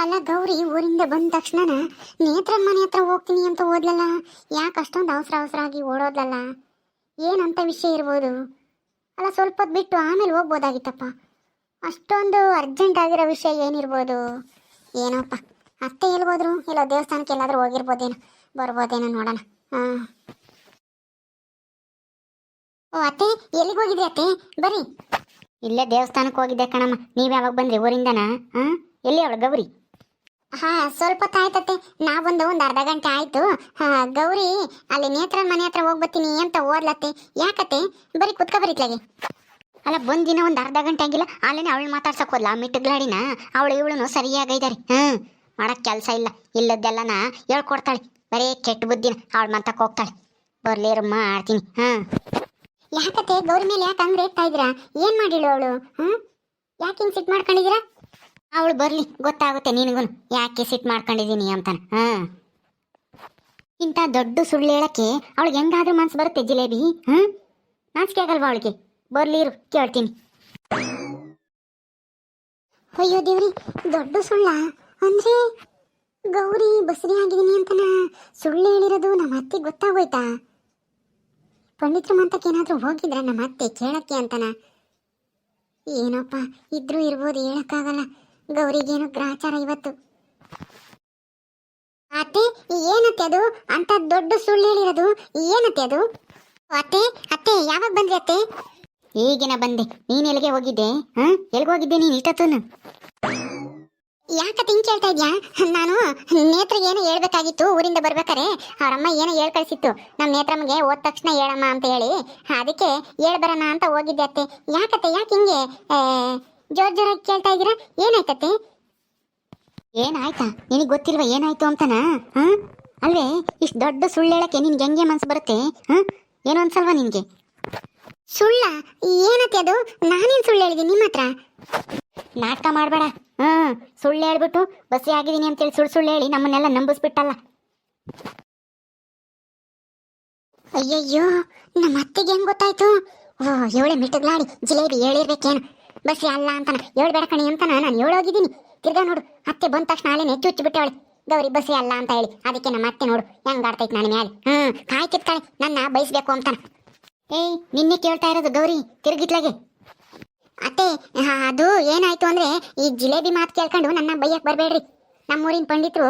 ಅಲ್ಲ ಗೌರಿ, ಊರಿಂದ ಬಂದ ತಕ್ಷಣನ ನೇತ್ರನ ಮನೆ ಹತ್ರ ಹೋಗ್ತೀನಿ ಅಂತ ಓದ್ಲಲ್ಲ? ಯಾಕೆ ಅಷ್ಟೊಂದು ಅವಸರ ಅವಸರ ಆಗಿ ಓಡೋದ್ಲಲ್ಲ? ಏನಂತ ವಿಷಯ ಇರ್ಬೋದು? ಅಲ್ಲ ಸ್ವಲ್ಪ ಬಿಟ್ಟು ಆಮೇಲೆ ಹೋಗ್ಬೋದಾಗಿತ್ತಪ್ಪ. ಅಷ್ಟೊಂದು ಅರ್ಜೆಂಟ್ ಆಗಿರೋ ವಿಷಯ ಏನಿರ್ಬೋದು? ಏನೋಪ್ಪ. ಅತ್ತೆ ಎಲ್ಗೋದ್ರು ಇಲ್ಲ ದೇವಸ್ಥಾನಕ್ಕೆ ಎಲ್ಲಾದರೂ ಹೋಗಿರ್ಬೋದೇನೋ? ಬರ್ಬೋದೇನೋ ನೋಡೋಣ. ಹಾಂ. ಓ ಅತ್ತೆ, ಎಲ್ಲಿಗೆ ಹೋಗಿದ್ರಿ ಅತ್ತೆ? ಬರ್ರಿ. ಇಲ್ಲೇ ದೇವಸ್ಥಾನಕ್ಕೆ ಹೋಗಿದ್ದೆ ಕಣಮ್ಮ. ನೀವು ಯಾವಾಗ ಬಂದ್ರಿ ಊರಿಂದನಾ? ಹಾಂ? ಎಲ್ಲಿ ಅವಳು ಗೌರಿ? ಹಾ, ಸ್ವಲ್ಪ ಹೊತ್ತಾಯ್ತತ್ತೆ ನಾ ಬಂದು ಒಂದು ಅರ್ಧ ಗಂಟೆ ಆಯ್ತು. ಹಾ, ಗೌರಿ, ಅಲ್ಲಿ ನೇತ್ರ ಮನೆ ಹತ್ರ ಹೋಗ್ಬತ್ತೀನಿ ಅಂತ ಓದ್ಲತ್ತೆ ಯಾಕತ್ತೆ? ಬರೀ ಕುತ್ಕ ಬರೀತ್ಲಾಗೆ ಅಲ್ಲ ಬಂದಿನ ಒಂದು ಅರ್ಧ ಗಂಟೆ ಆಗಿಲ್ಲ. ಅಲ್ಲೇನೆ ಅವಳು ಮಾತಾಡ್ಸಕ್ ಹೋದ್ಲ. ಮಿಟ್ಟಗ್ಲಾಡಿನ ಅವಳು ಇವಳು ಸರಿಯಾಗೈದಾರೆ ಹ್ಮ್ ಮಾಡಕ್ ಕೆಲಸ ಇಲ್ಲ. ಇಲ್ಲದ್ದೆಲ್ಲನ ಹೇಳ್ಕೊಡ್ತಾಳೆ. ಬರೀ ಕೆಟ್ಟ ಬುದ್ಧಿನ ಅವಳು ಮಂತಕ್ಕೆ ಹೋಗ್ತಾಳೆ. ಬರ್ಲೇರು ಮಾಡ್ತೀನಿ. ಹ್ಮ್ ಯಾಕತ್ತೆ? ಗೌರಿ ಮೇಲೆ ಯಾಕೆ ಇರ್ತಾ ರೇಗ್ತಾ ಇದ್ದೀರಾ? ಏನ್ ಮಾಡಿಳು ಅವಳು? ಹ್ಮ್? ಯಾಕೆ ಸಿಟ್ ಮಾಡ್ಕೊಂಡಿದ್ದೀರಾ? ಅವಳು ಬರ್ಲಿ, ಗೊತ್ತಾಗುತ್ತೆ ನಿನಗೂ ಯಾಕೆ ಸಿಟ್ ಮಾಡ್ಕೊಂಡಿದ್ದೀನಿ ಅಂತಾನೆ. ಹಾ. ಇಂಥ ದೊಡ್ಡ ಸುಳ್ಳು ಹೇಳಕ್ಕೆ ಅವಳಿಗೆ ಹೆಂಗಾದ್ರೂ ಮನ್ಸು ಬರುತ್ತೆ ಜಿಲೇಬಿ ಹ್ಮ್ ನಾಚಿಕೆ ಆಗಲ್ವಾ ಅವಳಿಗೆ? ಬರ್ಲಿ ಇರು, ಕೇಳ್ತೀನಿ. ಅಯ್ಯೋ ದೇವ್ರಿ, ದೊಡ್ಡ ಸುಳ್ಳ. ಅಂದ್ರೆ ಗೌರಿ ಬಸರಿ ಆಗಿದ್ದೀನಿ ಅಂತನ? ಸುಳ್ಳು ಹೇಳಿರೋದು ನಮ್ಮ ಅತ್ತೆ ಗೊತ್ತಾಗೋಯ್ತಾ? ಪಂಡಿತ್ರ ಮಂತಕ್ಕೆ ಏನಾದ್ರೂ ಹೋಗಿದ್ರ ನಮ್ಮ ಅತ್ತೆ ಕೇಳಕ್ಕೆ ಅಂತನ? ಏನಪ್ಪ, ಇದ್ರೂ ಇರ್ಬೋದು, ಹೇಳಕ್ಕಾಗಲ್ಲ. ಗೌರಿಗೇನು ಗ್ರಾಚಾರ ಇವತ್ತು? ಅತ್ತೆ ಏನತ್ತೆ ಅದು? ಅಂತ ದೊಡ್ಡ ಸುಳ್ಳು ಹೇಳಿರೋದು. ಏನತ್ತೆ ಅದು? ಅತ್ತೆ ಅತ್ತೆ, ಯಾವಾಗ ಬಂದ್ರಿ ಅತ್ತೆ? ಈಗಿನ ಬಂದೆ. ನೀನ್ ಎಲ್ಲಿಗೆ ಹೋಗಿದ್ದೆ? ಹ್ಮ್ ಎಲ್ಲಿಗೆ ಹೋಗಿದ್ದೆ ನೀನ್ ಇಷ್ಟತ್ತು ಯಾಕ ತಿಂಗ್ ಕೇಳ್ತಾ ಇದ್ಯಾ? ನಾನು ನೇತ್ರಿಗೆ ಏನೋ ಹೇಳ್ಬೇಕಾಗಿತ್ತು, ಊರಿಂದ ಬರ್ಬೇಕಾರೆ. ಅವರಮ್ಮ ಏನೋ ಹೇಳ್ ಕಳಿಸಿತ್ತು ನಮ್ಮ ನೇತ್ರಮ್ಮಗೆ ಹೋದ ತಕ್ಷಣ ಹೇಳಮ್ಮ ಅಂತ ಹೇಳಿ. ಅದಕ್ಕೆ ಹೇಳ್ಬರಣ ಅಂತ ಹೋಗಿದ್ದೆ ಅತ್ತೆ. ಯಾಕತ್ತೆ, ಯಾಕೆ ಹಿಂಗೆ? ಜೋರ್ ಜೋರಾಗಿ ಕೇಳ್ತಾ ಇದ್ದೀರಾ? ಏನಾಯ್ತತ್ತೆ? ಏನಾಯ್ತಾ? ನಿನಗೆ ಗೊತ್ತಿಲ್ವಾ ಏನಾಯ್ತು ಅಂತನಾ? ಹಾ? ಅಲ್ವೇ, ಇಷ್ಟು ದೊಡ್ಡ ಸುಳ್ಳು ಹೇಳಕ್ಕೆ ನಿನ್ಗೆ ಹೆಂಗೆ ಮನ್ಸು ಬರುತ್ತೆ? ಹಾ? ಏನು ಅನ್ಸಲ್ವಾ ನಿನಗೆ? ಸುಳ್ಳ? ಏನತ್ತೆ ಅದು? ನಾನೇನು ಸುಳ್ಳು ಹೇಳಿದೆ ನಿಮ್ಮ ಹತ್ರ? ನಾಟಕ ಮಾಡಬೇಡ. ಹ್ಮ್ ಸುಳ್ಳು ಹೇಳ್ಬಿಟ್ಟು ಬಸ್ಸಿ ಆಗಿದ್ದೀನಿ ಅಂತೇಳಿ ಸುಳ್ಳು ಸುಳ್ಳು ಹೇಳಿ ನಮ್ಮನ್ನೆಲ್ಲ ನಂಬಿಸ್ಬಿಟ್ಟಲ್ಲ. ಅಯ್ಯಯ್ಯೋ, ನಮ್ಮ ಅತ್ತೆಗೆ ಹೆಂಗೆ ಗೊತ್ತಾಯ್ತು? ಓ, ಏಳೆ ಮಿಟ್ಟಗ್ಲಾಡಿ ಜಿಲೇಬಿ ಹೇಳಿರ್ಬೇಕೇನು? ಬಸ್ಸಿ ಅಲ್ಲ ಅಂತಾನ. ಹೇಳ್ಬೇಡ ಕಣಿ ಅಂತಾನ. ನಾನು ಹೇಳೋಗಿದ್ದೀನಿ ತಿರ್ಗಾ ನೋಡು, ಅತ್ತೆ ಬಂದ ತಕ್ಷಣ ಅಲ್ಲೇ ಚುಚ್ಚಿ ಬಿಟ್ಟವಳೆ. ಗೌರಿ ಬಸ್ಸಿ ಅಲ್ಲ ಅಂತ ಹೇಳಿ. ಅದಕ್ಕೆ ನಮ್ಮ ಅತ್ತೆ ನೋಡು, ಹೆಂಗ್ ಆಡ್ತೈತೆ ನನ್ನ ಮ್ಯಾಲೆ. ಹ್ಮ್ ಕಾಯ್ತಿರ್ತಾಳೆ ನನ್ನ ಬಯಸ್ಬೇಕು ಅಂತಾನ. ಏಯ್, ನಿನ್ನೆ ಕೇಳ್ತಾ ಇರೋದು ಗೌರಿ ತಿರುಗಿತ್ಲಾಗೆ ಅತ್ತೆ, ಅದು ಏನಾಯ್ತು ಅಂದ್ರೆ ಈ ಜಿಲೇಬಿ ಮಾತು ಕೇಳ್ಕೊಂಡು ನನ್ನ ಬೈಯಕ್ ಬರಬೇಡ್ರಿ. ನಮ್ಮೂರಿನ ಪಂಡಿತರು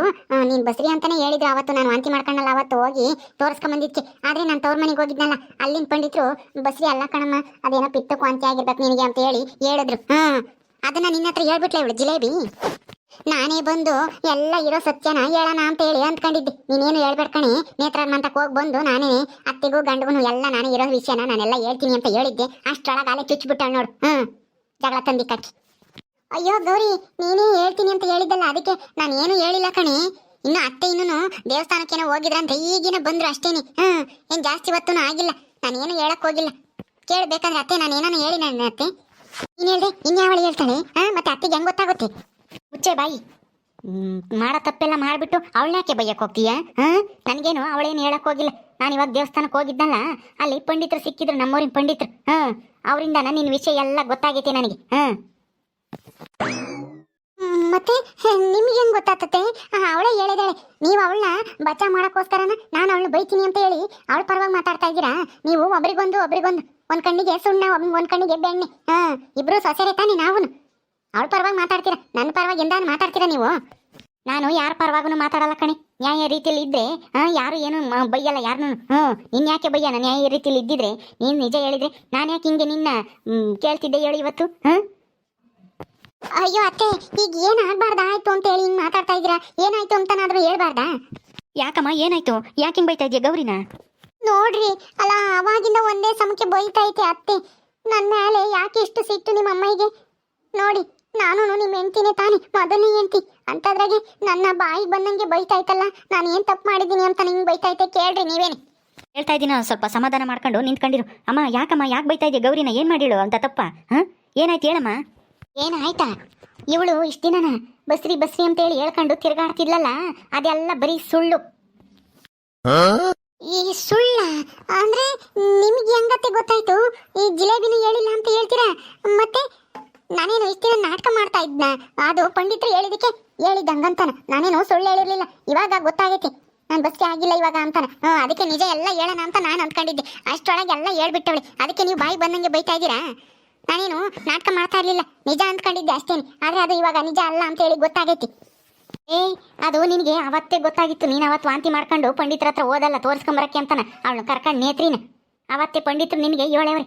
ನೀನು ಬಸ್ರಿ ಅಂತಾನೆ ಹೇಳಿದ್ರು ಅವತ್ತು, ನಾನು ವಾಂತಿ ಮಾಡ್ಕೊಂಡಲ್ಲ, ಅವತ್ತು ಹೋಗಿ ತೋರಿಸ್ಕೊಂಬಂದಿದ್ಕೆ. ಆದ್ರೆ ನಾನು ತವ್ರ ಮನೆಗೆ ಹೋಗಿದ್ನಲ್ಲ, ಅಲ್ಲಿನ ಪಂಡಿತರು, ಬಸ್ರಿ ಅಲ್ಲ ಕಣಮ್ಮ, ಅದೇನೋ ಪಿತ್ತಕ್ಕೆ ವಾಂತಿ ಆಗಿರ್ಬೇಕು ನಿನಗೆ ಅಂತ ಹೇಳಿ ಹೇಳಿದ್ರು. ಹ್ಮ್ ಅದನ್ನ ನಿನ್ನ ಹತ್ರ ಹೇಳ್ಬಿಟ್ಲೆ ಇವಳು, ಜಿಲೇಬಿ? ನಾನೇ ಬಂದು ಎಲ್ಲ ಇರೋ ಸತ್ಯನ ಹೇಳೋಣ ಅಂತ ಹೇಳಿ ಅಂದ್ಕೊಂಡಿದ್ದೆ. ನೀನೇನು ಹೇಳ್ಬೇಡ ಕಣಿ ನೇತ್ರಾನ್ ಅಂತ ಹೋಗಿ ಬಂದು ನಾನೇ ಅತ್ತೆಗೂ ಗಂಡಗೂ ಎಲ್ಲ ನಾನೇ ಇರೋ ವಿಷಯನ ನಾನೆಲ್ಲ ಹೇಳ್ತೀನಿ ಅಂತ ಹೇಳಿದ್ದೆ. ಅಷ್ಟೊಳಗೆ ಅಲ್ಲೇ ಚುಚ್ಚಿಬಿಟ್ಟಾಳ ನೋಡು. ಹ್ಞೂ ಜಗಳ ತಂದಿಕ್ಕಾಕಿ. ಅಯ್ಯೋ ಗೌರಿ, ನೀನೇ ಹೇಳ್ತೀನಿ ಅಂತ ಹೇಳಿದ್ದಲ್ಲ, ಅದಕ್ಕೆ ನಾನು ಏನು ಹೇಳಿಲ್ಲ ಕಣಿ. ಇನ್ನು ಅತ್ತೆ ಇನ್ನೂ ದೇವಸ್ಥಾನಕ್ಕೇನೋ ಹೋಗಿದ್ರಂತೆ ಈಗಿನ ಬಂದ್ರು ಅಷ್ಟೇನೆ. ಹ್ಮ್, ಏನ್ ಜಾಸ್ತಿ ಹೊತ್ತೂ ಆಗಿಲ್ಲ. ನಾನೇನು ಹೇಳಕ್ ಹೋಗಿಲ್ಲ. ಕೇಳ್ಬೇಕಂದ್ರೆ ಅತ್ತೆ, ನಾನು ಏನಾನು ಹೇಳಿ ನನ್ನ ಅತ್ತೆ. ನೀನು ಹೇಳ್ದೆ ಇನ್ಯಾವಳು ಹೇಳ್ತಾಳೆ? ಹಾ, ಮತ್ತೆ ಅತ್ತೆಗೆ ಹೆಂಗ್ ಗೊತ್ತಾಗುತ್ತೆ? ಮುಚ್ಚೆ ಬಾಯಿ. ಮಾಡೋ ತಪ್ಪೆಲ್ಲ ಮಾಡಿಬಿಟ್ಟು ಅವಳನ್ಯಾಕೆ ಬೈಯಕ್ ಹೋಗ್ತೀಯಾ? ಹಾ, ನನಗೇನು ಅವಳೇನು ಹೇಳಕ್ ಹೋಗಿಲ್ಲ. ನಾನು ಇವಾಗ ದೇವಸ್ಥಾನಕ್ಕೆ ಹೋಗಿದ್ದಲ್ಲ, ಅಲ್ಲಿ ಪಂಡಿತರು ಸಿಕ್ಕಿದ್ರು, ನಮ್ಮೂರಿನ ಪಂಡಿತರು. ಹಾ ಅವರಿಂದ ನಿನ್ನ ವಿಷಯ ಎಲ್ಲ ಗೊತ್ತಾಗೈತೆ ನನಗೆ. ಹಾ ಮತ್ತೆ ನಿಮ್ಗೆ ಹೆಂಗ್ ಗೊತ್ತಾಗ್ತತೆ? ಅವಳೇ ಹೇಳಿದಾಳೆ. ನೀವು ಅವಳನ್ನ ಬಚಾವ್ ಮಾಡಕ್ಕೋಸ್ಕರನ ನಾನು ಅವಳನ್ನ ಬೈತೀನಿ ಅಂತ ಹೇಳಿ ಅವಳ ಪರವಾಗಿ ಮಾತಾಡ್ತಾ ಇದ್ದೀರಾ? ನೀವು ಒಬ್ರಿಗೊಂದು ಒಬ್ರಿಗೊಂದು. ಒಂದ್ ಕಣ್ಣಿಗೆ ಸುಣ್ಣ ಒಂದ್- ಕಣ್ಣಿಗೆ ಬೆಣ್ಣೆ. ಹಾ, ಇಬ್ರು ಸೊಸೆರೆ ತಾನೆ ನಾವು ಅವಳ ಪರವಾಗಿ ಮಾತಾಡ್ತೀರಾ? ನನ್ನ ಪರವಾಗಿ ಎಂದಾನು ಮಾತಾಡ್ತೀರಾ ನೀವು? ನಾನು ಯಾರ ಪರವಾಗೂ ಮಾತಾಡಲ್ಲ ಕಣೆ. ನ್ಯಾಯ ರೀತಿಯಲ್ಲಿ ಹಾ, ಯಾರು ಏನು ಬೈಯಲ್ಲ ಯಾರನ್ನು. ಹ್ಞೂ, ನಿನ್ ಯಾಕೆ ಬೈಯನ ನ್ಯಾಯ ರೀತಿಯಲ್ಲಿ ಇದ್ದಿದ್ರೆ, ನೀನ್ ನಿಜ ಹೇಳಿದ್ರೆ ನಾನು ಯಾಕೆ ಹಿಂಗೆ ನಿನ್ನ ಕೇಳ್ತಿದ್ದೆ ಹೇಳಿ ಇವತ್ತು, ಹಾ? ಅಯ್ಯೋ ಅತ್ತೆ ಈಗ ಏನು ಆಗ್ಬಾರ್ದ? ಆಯ್ತು ಅಂತ ಹೇಳಿ ಹಿಂಗ್ ಮಾತಾಡ್ತಾ ಇದ್ದೀರಾ? ಏನಾಯ್ತು ಅಂತನಾದ್ರೂ ಹೇಳ್ಬಾರ್ದಾ? ಯಾಕಮ್ಮ ಏನಾಯ್ತು? ಯಾಕೆ ಹಿಂಗ್ ಬೈತಾ ಇದೆಯಾ ಗೌರಿನ? ನೋಡ್ರಿ ಅಲ್ಲ ಅವಾಗಿಂದ ಒಂದೇ ಸಮಕ್ಕೆ ಬೈತಾ ಐತೆ ಅತ್ತೆ. ನನ್ನ ಮೇಲೆ ಯಾಕೆ ಇಷ್ಟು ಸಿಟ್ಟು ನಿಮ್ಮ ಅಮ್ಮಗೆ ನೋಡಿ ನಾನು ನಿಮ್ಮ ಹೆಂಡ್ತಿನೇ ತಾನೆ ಮೊದಲನೇ ಹೆಂಡ್ತಿ. ಅಂತದ್ರಾಗೆ ನನ್ನ ಬಾಯಿ ಬಂದಂಗೆ ಬೈತಾ ಐತಲ್ಲ ನಾನು ಏನ್ ತಪ್ಪು ಮಾಡಿದ್ದೀನಿ ಅಂತ ನಿಂಗೆ ಬೈತಾ ಐತೆ ಕೇಳ್ರಿ ನೀವೇನೆ. ಹೇಳ್ತಾ ಇದ್ದೀನ ಸ್ವಲ್ಪ ಸಮಾಧಾನ ಮಾಡ್ಕೊಂಡು ನಿಂತ್ಕೊಂಡಿರು. ಅಮ್ಮ ಯಾಕಮ್ಮ ಯಾಕೆ ಬೈತಾ ಇದೆಯಾ ಗೌರಿನ? ಏನು ಮಾಡಿಳು? ಅಂತ ತಪ್ಪ ಹಾಂ? ಏನಾಯ್ತು ಹೇಳಮ್ಮ? ಏನಾಯ್ತಾ ಇವಳು ಇಷ್ಟ ದಿನನ ಬಸ್ರಿ ಬಸ್ರಿ ಅಂತ ಹೇಳಿ ಹೇಳ್ಕೊಂಡು ತಿರ್ಗಾಡ್ತಿದ್ಲಲ್ಲ ಅದೆಲ್ಲ ಬರೀ ಸುಳ್ಳು. ಈ ಸುಳ್ಳ ಅಂದ್ರೆ ನಿಮ್ಗೆ ಹೆಂಗತ್ತೆ ಗೊತ್ತಾಯ್ತು? ಈ ಜಿಲೇಬಿನ ಹೇಳಿಲ್ಲ ಅಂತ ಹೇಳ್ತೀರಾ? ಮತ್ತೆ ನಾನೇನು ಇಷ್ಟ ದಿನ ನಾಟಕ ಮಾಡ್ತಾ ಇದ್ನ. ಅದು ಪಂಡಿತರು ಹೇಳಿದಕ್ಕೆ ಹೇಳಿದಂಗಂತಾನ ನಾನೇನು ಸುಳ್ಳು ಹೇಳಿರ್ಲಿಲ್ಲ. ಇವಾಗ ಗೊತ್ತಾಗೈತಿ. ನಾನು ಬಸ್ಗೆ ಆಗಿಲ್ಲ ಇವಾಗ ಅಂತಾನ. ಹ್ಞೂ ಅದಕ್ಕೆ ನಿಜ ಎಲ್ಲ ಹೇಳೋಣ ಅಂತ ನಾನು ಅಂದ್ಕೊಂಡಿದ್ದೆ. ಅಷ್ಟೊಳಗೆ ಎಲ್ಲ ಹೇಳ್ಬಿಟ್ಟವಳೆ. ಅದಕ್ಕೆ ನೀವು ಬಾಯಿ ಬಂದಂಗೆ ಬೈತಾ ಇದ್ದೀರಾ? ನಾನೇನು ನಾಟಕ ಮಾಡ್ತಾ ಇರ್ಲಿಲ್ಲ. ನಿಜ ಅಂದ್ಕೊಂಡಿದ್ದೆ ಅಷ್ಟೇನೆ. ಆದ್ರೆ ಅದು ಇವಾಗ ನಿಜ ಅಲ್ಲ ಅಂತ ಹೇಳಿ ಗೊತ್ತಾಗೈತಿ. ಏಯ್ ಅದು ನಿನಗೆ ಅವತ್ತೇ ಗೊತ್ತಾಗಿತ್ತು. ನೀನು ಅವತ್ತು ವಾಂತಿ ಮಾಡ್ಕೊಂಡು ಪಂಡಿತರ ಹತ್ರ ಓದಲ್ಲ ತೋರಿಸ್ಕೊಂಬರಕ್ಕೆ ಅಂತಾನ. ಅವಳು ಕರ್ಕೊಂಡು ನೇತ್ರಿನ. ಅವತ್ತೇ ಪಂಡಿತರು ನಿನಗೆ, ಏಳೇವ್ರಿ.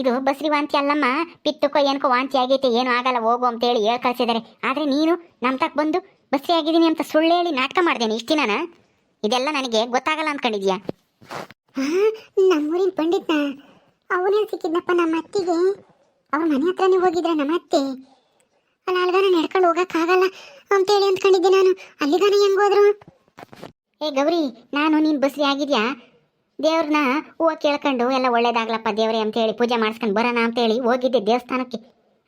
ಇದು ಬಸ್ರಿ ವಾಂತಿ ಅಲ್ಲಮ್ಮ. ಪಿತ್ತುಕೋ, ಏನಕ್ಕೋ ವಾಂತಿ ಆಗೈತೆ, ಏನು ಆಗಲ್ಲ, ಹೋಗು ಅಂತೇಳಿ ಹೇಳಿ ಕಳಿಸಿದ್ದಾರೆ ಆದರೆ ನೀನು ನಮ್ಮ ತಕ್ಕ ಬಂದು ಬಸ್ರಿ ಆಗಿದ್ದೀನಿ ಅಂತ ಸುಳ್ಳು ಹೇಳಿ ನಾಟಕ ಮಾಡ್ದೇನೆ ಇಷ್ಟಿನಾನ ಇದೆಲ್ಲ ನನಗೆ ಗೊತ್ತಾಗಲ್ಲ ಅಂದ್ಕೊಂಡಿದ್ಯಾ ನಮ್ಮೂರಿನ ಪಂಡಿತ್ನ? ಅವನೇ ಸಿಕ್ಕಿದ್ನಪ್ಪ ನಮ್ಮ ಅತ್ತಿಗೆ? ಅವ್ರ ಮನೆ ಹತ್ರನೇ ಹೋಗಿದ್ರ ನಮ್ಮ ಅತ್ತೆ. ಅಲ್ಲ ಅಲ್ಗಾನ ನಡ್ಕೊಂಡು ಹೋಗಕ್ಕಾಗಲ್ಲ ಅಂತೇಳಿ ಅಂದ್ಕೊಂಡಿದ್ದೆ ನಾನು. ಅಲ್ಲಿಗಾನ ಹೆಂಗ್ ಹೋದ್ರು? ಏ ಗೌರಿ, ನಾನು ನೀನು ಬಸ್ರಿ ಆಗಿದ್ಯಾ? ದೇವ್ರನ್ನ ಹೂವು ಕೇಳ್ಕೊಂಡು ಎಲ್ಲ ಒಳ್ಳೇದಾಗ್ಲಪ್ಪ ದೇವ್ರೆ ಅಂತೇಳಿ ಪೂಜೆ ಮಾಡಿಸ್ಕೊಂಡು ಬರೋಣ ಅಂತೇಳಿ ಹೋಗಿದ್ದೆ ದೇವಸ್ಥಾನಕ್ಕೆ.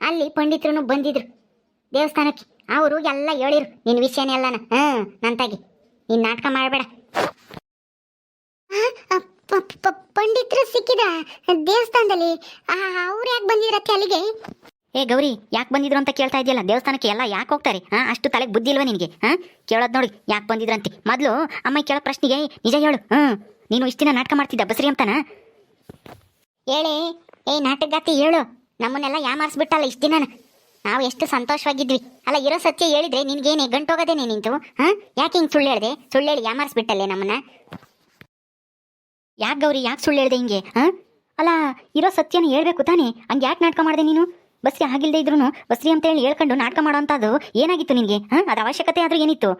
ಅಲ್ಲಿ ಪಂಡಿತರು ಬಂದಿದ್ರು. ದೇವಸ್ಥಾನಕ್ಕೆ. ಅವರು ಎಲ್ಲ ಹೇಳಿರು ನಿನ್ನ ವಿಷಯನೇ ಎಲ್ಲನ ಹಾಂ, ನಂತಾಗಿ. ನೀನು ನಾಟಕ ಮಾಡಬೇಡ. ಪಂಡಿತರು ಸಿಕ್ಕಿದ ದೇವಸ್ಥಾನದಲ್ಲಿ ಅವ್ರು ಯಾಕೆ ಬಂದಿರತ್ತೆ ಅಲ್ಲಿಗೆ? ಏ ಗೌರಿ ಯಾಕೆ ಬಂದಿದ್ರು ಅಂತ ಕೇಳ್ತಾ ಇದೆಯಲ್ಲ ದೇವಸ್ಥಾನಕ್ಕೆ ಎಲ್ಲ ಯಾಕೆ ಹೋಗ್ತಾರೆ? ಹಾ ಅಷ್ಟು ತಲೆಗೆ ಬುದ್ಧಿ ಇಲ್ವಾ ನಿನಗೆ? ಹಾ ಕೇಳೋದು ನೋಡಿ ಯಾಕೆ ಬಂದಿದ್ರಂತೆ. ಮೊದಲು ಅಮ್ಮ ಕೇಳೋ ಪ್ರಶ್ನೆಗೆ ನಿಜ ಹೇಳು. ಹ್ಞೂ ನೀನು ಇಷ್ಟಿನ ದಿನ ನಾಟಕ ಮಾಡ್ತಿದ್ದ ಬಸ್ರಿ ಅಂತಾನ? ಹೇಳಿ ಏ ನಾಟಕಗಾತಿ ಹೇಳು. ನಮ್ಮನ್ನೆಲ್ಲ ಯಾಮಾರಿಸ್ಬಿಟ್ಟಲ್ಲ ಇಷ್ಟು ದಿನ ನಾವು ಎಷ್ಟು ಸಂತೋಷವಾಗಿದ್ವಿ. ಅಲ್ಲ ಇರೋ ಸತ್ಯ ಹೇಳಿದ್ರೆ ನಿನಗೇನೆ ಗಂಟೋಗೋದೇನೆ ನಿಂತು ಹಾ ಯಾಕೆ ಹಿಂಗೆ ಸುಳ್ಳು ಹೇಳಿದೆ? ಸುಳ್ಳು ಹೇಳಿ ಯಾಮಾರಿಸ್ಬಿಟ್ಟಲ್ಲೇ ನಮ್ಮನ್ನ? ಯಾಕೆ ಗೌರಿ, ಯಾಕೆ ಸುಳ್ಳು ಹೇಳ್ದೆ ಹಿಂಗೆ ಹಾ ಅಲ್ಲ, ಇರೋ ಸತ್ಯನ ಹೇಳ್ಬೇಕು ತಾನೇ, ಹಂಗೆ ಯಾಕೆ ನಾಟಕ ಮಾಡಿದೆ ನೀನು? ಬಸ್ರಿ ಆಗಿಲ್ದೇ ಇದ್ರು ಬಸ್ರಿ ಅಂತ ಹೇಳಿ ಹೇಳ್ಕೊಂಡು ನಾಟಕ ಮಾಡೋಂಥದ್ದು ಏನಾಗಿತ್ತು ನಿನಗೆ ಹಾ ಅದ್ರ ಅವಶ್ಯಕತೆ ಆದ್ರೂ ಏನಿತ್ತು?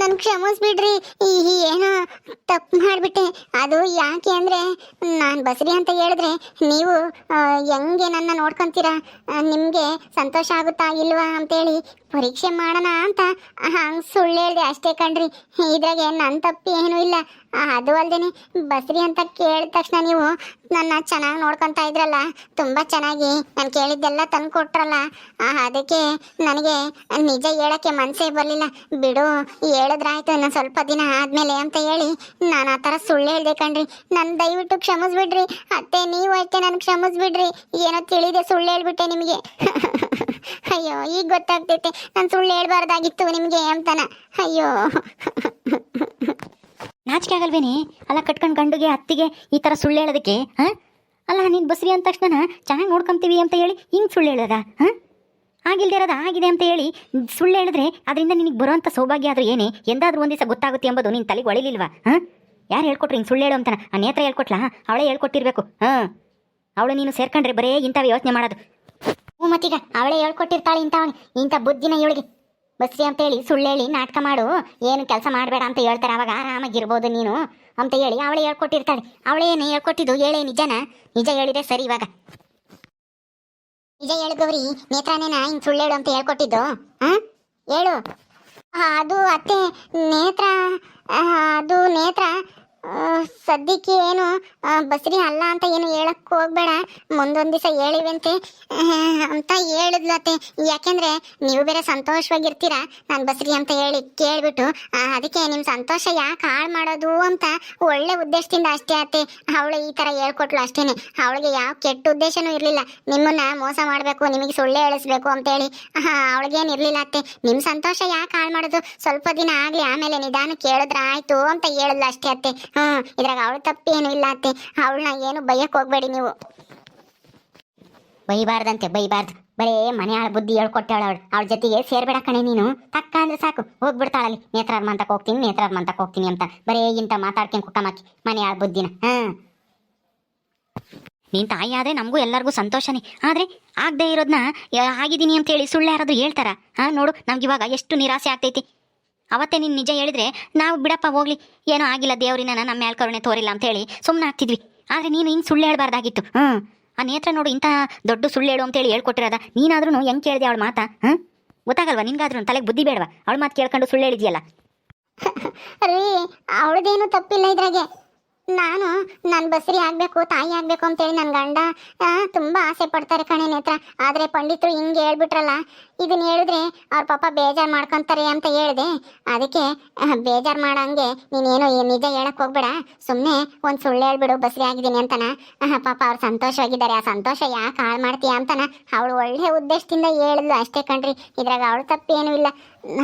ನನ್ ಕ್ಷಮಿಸ್ಬಿಡ್ರಿ ಏನೋ ತಪ್ಪು ಮಾಡ್ಬಿಟ್ಟೆ, ಅದು ಯಾಕೆ ಅಂದ್ರೆ, ನಾನು ಬಸ್ರಿ ಅಂತ ಹೇಳಿದ್ರೆ, ನೀವು ಹೆಂಗೆ ನನ್ನ ನೋಡ್ಕೊಂತೀರಾ ನಿಮಗೆ ಸಂತೋಷ ಆಗುತ್ತಾ ಇಲ್ವಾ ಅಂತೇಳಿ ಪರೀಕ್ಷೆ ಮಾಡೋಣ ಅಂತ, ಹಂಗೆ ಸುಳ್ಳು ಹೇಳಿದೆ ಅಷ್ಟೇ ಕಣ್ರಿ, ಇದ್ರಾಗೆ ನನ್ನ ತಪ್ಪು ಏನೂ ಇಲ್ಲ ಅದು ಅಲ್ದೇನೆ, ಬಸ್ರಿ ಅಂತ ಕೇಳಿದ ತಕ್ಷಣ ನೀವು ನನ್ನ ಚೆನ್ನಾಗಿ ನೋಡ್ಕೊಂತಾ ಇದ್ರಲ್ಲ, ತುಂಬ ಚೆನ್ನಾಗಿ, ನಾನು ಕೇಳಿದ್ದೆಲ್ಲ ತಂದು ಕೊಟ್ರಲ್ಲ. ಅದಕ್ಕೆ ನನಗೆ ನಿಜ ಹೇಳಕ್ಕೆ ಮನಸ್ಸೇ ಬರಲಿಲ್ಲ. ಬಿಡು, ಹೇಳಿದ್ರಾಯ್ತು ಇನ್ನು ಸ್ವಲ್ಪ ದಿನ ಆದಮೇಲೆ ಅಂತ ಹೇಳಿ ನಾನು ಆ ಥರ ಸುಳ್ಳು ಹೇಳಿದೆ ಕಣ್ರಿ. ನನ್ನ ದಯವಿಟ್ಟು ಕ್ಷಮಿಸ್ಬಿಡ್ರಿ. ಅತ್ತೆ, ನೀವು ಅಷ್ಟೇ ನಾನು ಕ್ಷಮಿಸ್ಬಿಡ್ರಿ? ಏನೋ ತಿಳಿದೆ ಸುಳ್ಳು ಹೇಳ್ಬಿಟ್ಟೆ ನಿಮಗೆ. ಅಯ್ಯೋ, ಈಗ ಗೊತ್ತಾಗ್ತೈತೆ. ನಾನು ಸುಳ್ಳು ಹೇಳ್ಬಾರ್ದಾಗಿತ್ತು ನಿಮಗೆ ಅಂತನ. ಅಯ್ಯೋ. ನಾಚಿಕೆ ಆಗಲ್ವೇನೆ? ಅಲ್ಲ, ಕಟ್ಕೊಂಡು ಗಂಡುಗೆ, ಅತ್ತಿಗೆ ಈ ಥರ ಸುಳ್ಳು ಹೇಳೋದಕ್ಕೆ, ಹಾಂ? ಅಲ್ಲ, ನೀನು ಬಸ್ರಿ ಅಂದ ತಕ್ಷಣ ಚೆನ್ನಾಗಿ ನೋಡ್ಕೊಂತೀವಿ ಅಂತ ಹೇಳಿ ಹಿಂಗೆ ಸುಳ್ಳು ಹೇಳೋದ, ಹಾಂ? ಆಗಿಲ್ಲದೆ ಇರೋದು ಆಗಿದೆ ಅಂತ ಹೇಳಿ ಸುಳ್ಳು ಹೇಳಿದ್ರೆ ಅದರಿಂದ ನಿನಗೆ ಬರೋಂಥ ಸೌಭಾಗ್ಯ ಆದರೂ ಏನೇ? ಎಂದಾದರೂ ಒಂದು ದಿವಸ ಗೊತ್ತಾಗುತ್ತೆ ಎಂಬುದು ನಿನ್ನ ತಲೆಗೆ ಒಳಿಲಿಲ್ವಾ, ಹಾಂ? ಯಾರು ಹೇಳ್ಕೊಟ್ರು ಹಿಂಗೆ ಸುಳ್ಳು ಹೇಳು ಅಂತಾನ? ಆ ನೇತ್ರ ಹೇಳ್ಕೊಟ್ಲಾ? ಅವಳೇ ಹೇಳ್ಕೊಟ್ಟಿರ್ಬೇಕು, ಹಾಂ? ಅವಳು ನೀನು ಸೇರ್ಕೊಂಡ್ರೆ ಬರೇ ಇಂಥವು ಯೋಚನೆ ಮಾಡೋದು. ಹ್ಞೂ ಮತ್ತೀಗ ಅವಳೇ ಹೇಳ್ಕೊಟ್ಟಿರ್ತಾಳೆ ಇಂಥ ಇಂಥ ಬುದ್ಧಿನ ಇವಳಿಗೆ ಬಸ್ರಿ ಅಂತ ಹೇಳಿ ಸುಳ್ಳು ಹೇಳಿ ನಾಟಕ ಮಾಡು. ಏನು ಕೆಲಸ ಮಾಡಬೇಡ ಅಂತ ಹೇಳ್ತಾರೆ ಅವಾಗ ಆರಾಮಾಗಿರ್ಬೋದು ನೀನು ಅಂತ ಹೇಳಿ ಅವಳೇ ಹೇಳ್ಕೊಟ್ಟಿರ್ತಾಳೆ. ಅವಳೇನು ಹೇಳ್ಕೊಟ್ಟಿದ್ದು ಹೇಳೇ ನಿಜನ? ನಿಜ ಹೇಳಿದೆ ಸರಿ ಇವಾಗ. ನಿಜ ಹೇಳು ಗೌರಿ, ನೇತ್ರಾನೇನ ಹಿಂಗೆ ಸುಳ್ಳು ಹೇಳು ಅಂತ ಹೇಳ್ಕೊಟ್ಟಿದ್ದು? ಹಾ ಹೇಳು. ಅದು ಅತ್ತೆ ನೇತ್ರ ಅದು ನೇತ್ರ. ಸದ್ಯಕ್ಕೆ ಏನು ಬಸ್ರಿ ಅಲ್ಲ ಅಂತ ಏನು ಹೇಳಕ್ ಹೋಗ್ಬೇಡ. ಮುಂದೊಂದು ದಿವಸ ಹೇಳಿವಂತೆ. ಅಂತ ಹೇಳಿದ್ಲತ್ತೆ ಯಾಕೆಂದ್ರೆ ನೀವು ಬೇರೆ ಸಂತೋಷವಾಗಿರ್ತೀರಾ? ನಾನು ಬಸ್ರಿ ಅಂತ ಹೇಳಿ ಕೇಳ್ಬಿಟ್ಟು ಅದಕ್ಕೆ ನಿಮ್ಮ ಸಂತೋಷ ಯಾಕೆ ಹಾಳು ಮಾಡೋದು ಅಂತ ಒಳ್ಳೆ ಉದ್ದೇಶದಿಂದ ಅಷ್ಟೇ ಅತ್ತೆ. ಅವಳು ಈ ಥರ ಹೇಳ್ಕೊಟ್ಲು ಅಷ್ಟೇನೆ. ಅವಳಿಗೆ ಯಾವ ಕೆಟ್ಟ ಉದ್ದೇಶನೂ ಇರಲಿಲ್ಲ. ನಿಮ್ಮನ್ನ ಮೋಸ ಮಾಡಬೇಕು, ನಿಮಗೆ ಸುಳ್ಳೆ ಹೇಳಿಸ್ಬೇಕು ಅಂತೇಳಿ ಅವಳಿಗೇನು ಇರಲಿಲ್ಲ ಅತ್ತೆ. ನಿಮ್ಮ ಸಂತೋಷ ಯಾಕೆ ಹಾಳು ಮಾಡೋದು? ಸ್ವಲ್ಪ ದಿನ ಆಗಲಿ, ಆಮೇಲೆ ನಿಧಾನ ಕೇಳಿದ್ರೆ ಆಯಿತು ಅಂತ ಹೇಳಿದ್ಲು ಅಷ್ಟೇ ಅತ್ತೆ. ಹ್ಞೂ ಇದ್ರಾಗ ಅವಳು ತಪ್ಪೇನು ಇಲ್ಲ ಅತ್ತೆ. ಅವಳನ್ನ ಏನು ಬೈಯಕ್ ಹೋಗ್ಬೇಡಿ ನೀವು. ಬೈಬಾರ್ದಂತೆ, ಬೈಬಾರ್ದು. ಬರೇ ಮನೆ ಆಳ ಬುದ್ಧಿ ಹೇಳ್ಕೊಟ್ಟಾಳ ಅವಳು. ಅವಳ ಜೊತೆಗೆ ಸೇರ್ಬೇಡ ಕಣೆ ನೀನು. ತಕ್ಕ ಅಂದ್ರೆ ಸಾಕು. ಹೋಗ್ಬಿಡ್ತಾಳಲ್ಲಿ ನೇತ್ರಾರ್ ಮಂತಕ್ಕೆ ಹೋಗ್ತೀನಿ ನೇತ್ರಾರ್ ಮಂತಕ್ಕೆ ಹೋಗ್ತೀನಿ ಅಂತ. ಬರೇ ಇಂಥ ಮಾತಾಡ್ಕೊಂಡು ಕುಕ್ಕಮಾಕಿ ಮನೆ ಆಳ ಬುದ್ಧಿನ. ಹಾ. ನೀನ್ ತಾಯಿ ಆದ್ರೆ ನಮಗೂ ಎಲ್ಲರಿಗೂ ಸಂತೋಷನೇ. ಆದ್ರೆ ಆಗದೆ ಇರೋದನ್ನ ಆಗಿದ್ದೀನಿ ಅಂತ ಹೇಳಿ ಸುಳ್ಳು ಯಾರಾದ್ರೂ ಹೇಳ್ತಾರ? ಹಾ, ನೋಡು ನಮ್ಗೆ ಇವಾಗ ಎಷ್ಟು ನಿರಾಸೆ ಆಗ್ತೈತಿ. ಅವತ್ತೇ ನೀನು ನಿಜ ಹೇಳಿದ್ರೆ ನಾವು ಬಿಡಪ್ಪ ಹೋಗ್ಲಿ. ಏನೋ ಆಗಿಲ್ಲ ದೇವ್ರಿನ ನಮ್ಮ ಮ್ಯಾಲ್ ಕರುಣೆ ತೋರಿಲ್ಲ ಅಂತ ಹೇಳಿ ಸುಮ್ಮನೆ ಆಗ್ತಿದ್ವಿ. ಆದ್ರೆ ನೀನು ಹಿಂಗೆ ಸುಳ್ಳು ಹೇಳ್ಬಾರ್ದಾಗಿತ್ತು. ಹ್ಮ್. ಆ ನೇತ್ರ ನೋಡು, ಇಂಥ ದೊಡ್ಡ ಸುಳ್ಳು ಹೇಳು ಅಂತೇಳಿ ಹೇಳ್ಕೊಟ್ಟಿರೋದ. ನೀನಾದ್ರೂ ಹೆಂಗೆ ಕೇಳಿದೆ ಅವಳ ಮಾತಾ? ಹ್ಮ್? ಗೊತ್ತಾಗಲ್ವಾ ನಿನ್ಗಾದ್ರೂ ತಲೆಗೆ ಬುದ್ಧಿ ಬೇಡವಾ? ಅವಳ ಮಾತು ಕೇಳ್ಕೊಂಡು ಸುಳ್ಳು ಹೇಳಿದ್ಯಲ್ಲ. ರೀ, ಅವಳದೇನು ತಪ್ಪಿಲ್ಲ ಇದ್ರಾಗೆ. ನಾನು ನನ್ನ ಬಸರಿ ಆಗ್ಬೇಕು, ತಾಯಿ ಆಗ್ಬೇಕು ಅಂತೇಳಿ ನನ್ನ ಗಂಡ ತುಂಬಾ ಆಸೆ ಪಡ್ತಾರೆ ಕಣೆ ನೇತ್ರ. ಆದ್ರೆ ಪಂಡಿತರು ಹಿಂಗೆ ಹೇಳ್ಬಿಟ್ರಲ್ಲ ಇದನ್ನ ಹೇಳಿದ್ರೆ ಅವ್ರ ಪಾಪ ಬೇಜಾರು ಮಾಡ್ಕೊಂತಾರೆ ಅಂತ ಹೇಳಿದೆ. ಅದಕ್ಕೆ ಬೇಜಾರು ಮಾಡಂಗೆ ನೀನೇನು ನಿಜ ಹೇಳಕ್ ಹೋಗ್ಬೇಡ. ಸುಮ್ಮನೆ ಒಂದು ಸುಳ್ಳು ಹೇಳ್ಬಿಡು ಬಸ್ರಿ ಆಗಿದ್ದೀನಿ ಅಂತನ. ಪಾಪ ಅವ್ರು ಸಂತೋಷವಾಗಿದ್ದಾರೆ. ಆ ಸಂತೋಷ ಯಾಕೆ ಹಾಳು ಮಾಡ್ತೀಯ ಅಂತನ ಅವಳು ಒಳ್ಳೆ ಉದ್ದೇಶದಿಂದ ಹೇಳಿದ್ಲು ಅಷ್ಟೇ ಕಣ್ರಿ. ಇದ್ರಾಗ ಅವಳು ತಪ್ಪೇನೂ ಇಲ್ಲ.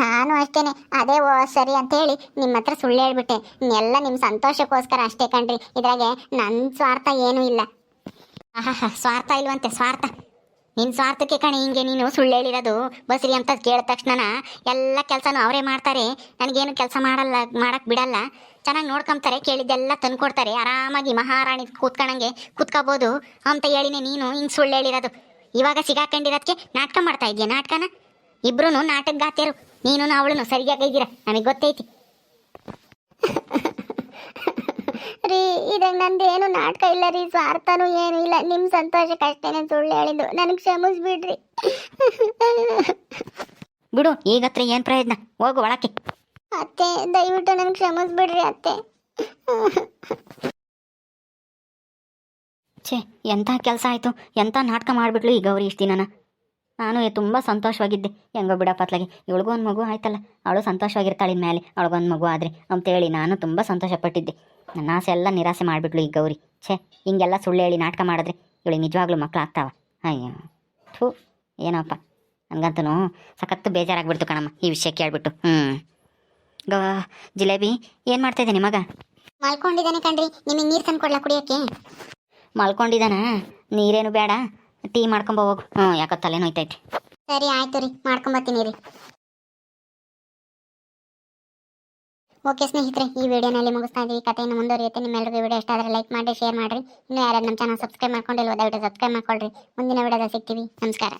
ನಾನು ಅಷ್ಟೇನೆ. ಅದೇ ಓ, ಸರಿ ಅಂತ ಹೇಳಿ ನಿಮ್ಮ ಹತ್ರ ಸುಳ್ಳು ಹೇಳ್ಬಿಟ್ಟೆ. ಎಲ್ಲ ನಿಮ್ಮ ಸಂತೋಷಕ್ಕೋಸ್ಕರ ಅಷ್ಟೇ ಕಣ್ರಿ. ಇದ್ರಾಗೆ ನನ್ನ ಸ್ವಾರ್ಥ ಏನೂ ಇಲ್ಲ. ಆಹಾ ಸ್ವಾರ್ಥ ಇಲ್ವಂತೆ, ಸ್ವಾರ್ಥ. ನಿನ್ನ ಸ್ವಾರ್ಥಕ್ಕೆ ಕಣೆ ಹಿಂಗೆ ನೀನು ಸುಳ್ಳು ಹೇಳಿರೋದು. ಬಸ್ರಿ ಅಂತ ಕೇಳಿದ ತಕ್ಷಣ ಎಲ್ಲ ಕೆಲಸನೂ ಅವರೇ ಮಾಡ್ತಾರೆ. ನನಗೇನು ಕೆಲಸ ಮಾಡಲ್ಲ, ಮಾಡಕ್ ಬಿಡಲ್ಲ. ಚೆನ್ನಾಗಿ ನೋಡ್ಕೊಂತಾರೆ ಕೇಳಿದ್ದೆಲ್ಲ ತಂದ್ಕೊಡ್ತಾರೆ. ಆರಾಮಾಗಿ ಮಹಾರಾಣಿ ಕೂತ್ಕೊಂಡಂಗೆ ಕೂತ್ಕೋಬೋದು ಅಂತ ಹೇಳಿನೇ ನೀನು ಹಿಂಗೆ ಸುಳ್ಳು ಹೇಳಿರೋದು. ಇವಾಗ ಸಿಗಾಕೊಂಡಿರೋದಕ್ಕೆ ನಾಟಕ ಮಾಡ್ತಾ ಇದೆಯಾ ನಾಟಕನ? ಇಬ್ರು ನಾಟಕಗಾತಿಯರು. ನೀನು ಅವಳು ಸರಿಯಾಗಿದ್ದೀರಾ ನನಗೆ ಗೊತ್ತೈತಿ. ರೀ ಇದಾಗ ಏನು ನಾಟಕ ಇಲ್ಲ ರೀ ಸ್ವಾರ್ಥನೂ ಏನು ಇಲ್ಲ ನಿಮ್ಮ ಸಂತೋಷಕ್ಕಷ್ಟೇನೆ ಸುಳ್ಳು ಹೇಳಿದ್ದು. ನನಗೆ ಕ್ಷಮಿಸ್ಬಿಡ್ರಿ. ಬಿಡು ಈಗತ್ರ ಏನು ಪ್ರಯೋಜನ ಹೋಗು ಒಳಕ್ಕೆ. ಅತ್ತೆ ದಯವಿಟ್ಟು ನನಗೆ ಕ್ಷಮಿಸ್ಬಿಡ್ರಿ ಅತ್ತೆ. ಛೇ ಎಂಥ ಕೆಲಸ ಆಯಿತು? ಎಂಥ ನಾಟಕ ಮಾಡಿಬಿಟ್ಲು ಈ ಗೌರಿ ಇಷ್ಟು ದಿನನ? ನಾನು ತುಂಬ ಸಂತೋಷವಾಗಿದ್ದೆ. ಹೆಂಗೋ ಬಿಡಪ್ಪ ಅತ್ಲಾಗೆ ಇವಳಿಗೂ ಒಂದು ಮಗು ಆಯ್ತಲ್ಲ. ಅವಳು ಸಂತೋಷವಾಗಿರ್ತಾಳೆ ಇನ್ಮೇಲೆ. ಅವಳಿಗೊಂದು ಮಗು ಆದರೆ ಅಂತೇಳಿ ನಾನು ತುಂಬ ಸಂತೋಷಪಟ್ಟಿದ್ದೆ. ನನ್ನ ಆಸೆ ಎಲ್ಲ ನಿರಾಸೆ ಮಾಡಿಬಿಟ್ಲು ಈ ಗೌರಿ. ಛೇ ಹಿಂಗೆಲ್ಲ ಸುಳ್ಳು ಹೇಳಿ ನಾಟಕ ಮಾಡಿದ್ರೆ ಇವಳಿಗೆ ನಿಜವಾಗ್ಲೂ ಮಕ್ಳು ಆಗ್ತಾವ. ಅಯ್ಯೋ ಥೂ ಏನೋಪ್ಪ. ನನಗಂತೂ ಸಖತ್ತು ಬೇಜಾರಾಗ್ಬಿಡ್ತು ಕಣಮ್ಮ ಈ ವಿಷಯ ಕೇಳಿಬಿಟ್ಟು. ಹ್ಞೂ ಗೋ ಜಿಲೇಬಿ ಏನು ಮಾಡ್ತಾಯಿದ್ದೆ ಮಗ ಮಲ್ಕೊಂಡಿದ್ದಾನೆ ಕಣ್ರಿ. ನಿಮಗೆ ನೀರು ತಂದು ಕೊಡ್ಲಾ ಕುಡಿಯೋಕ್ಕೆ? ಮಲ್ಕೊಂಡಿದ್ದಾನ? ನೀರೇನು ಬೇಡ. ಟೀ ಮಾಡ್ಕೊಂಬ ಹೋಗು. ಹ್ಞೂ ಯಾಕೋ ತಲೆ ನೋಯ್ತೈತಿ. ಸರಿ, ಆಯ್ತು ರೀ. ಮಾಡ್ಕೊಂಬತ್ತೀನಿ ರೀ. ಓಕೆ ಸ್ನೇಹಿತರೆ, ಈ ವಿಡಿಯೋನಲ್ಲಿ ಮುಗಿಸ್ತಾ ಇದ್ದೀವಿ. ಕಥೆಯನ್ನು ಮುಂದುವರಿಯುತ್ತೆ. ನಿಮ್ಮೆಲ್ಲರಿಗೂ ವಿಡಿಯೋ ಇಷ್ಟ ಆದರೆ ಲೈಕ್ ಮಾಡಿ, ಶೇರ್ ಮಾಡಿರಿ. ಇನ್ನೂ ಯಾರು ನಮ್ಮ ಚಾನಲ್ ಸಬ್ಸ್ಕ್ರೈಬ್ ಮಾಡ್ಕೊಂಡಿಲ್ವೋ, ದಯವಿಟ್ಟು ಸಬ್ಸ್ಕ್ರೈಬ್ ಮಾಡ್ಕೊಳ್ರಿ. ಮುಂದಿನ ವಿಡಿಯೋದಲ್ಲಿ ಸಿಗ್ತೀವಿ. ನಮಸ್ಕಾರ.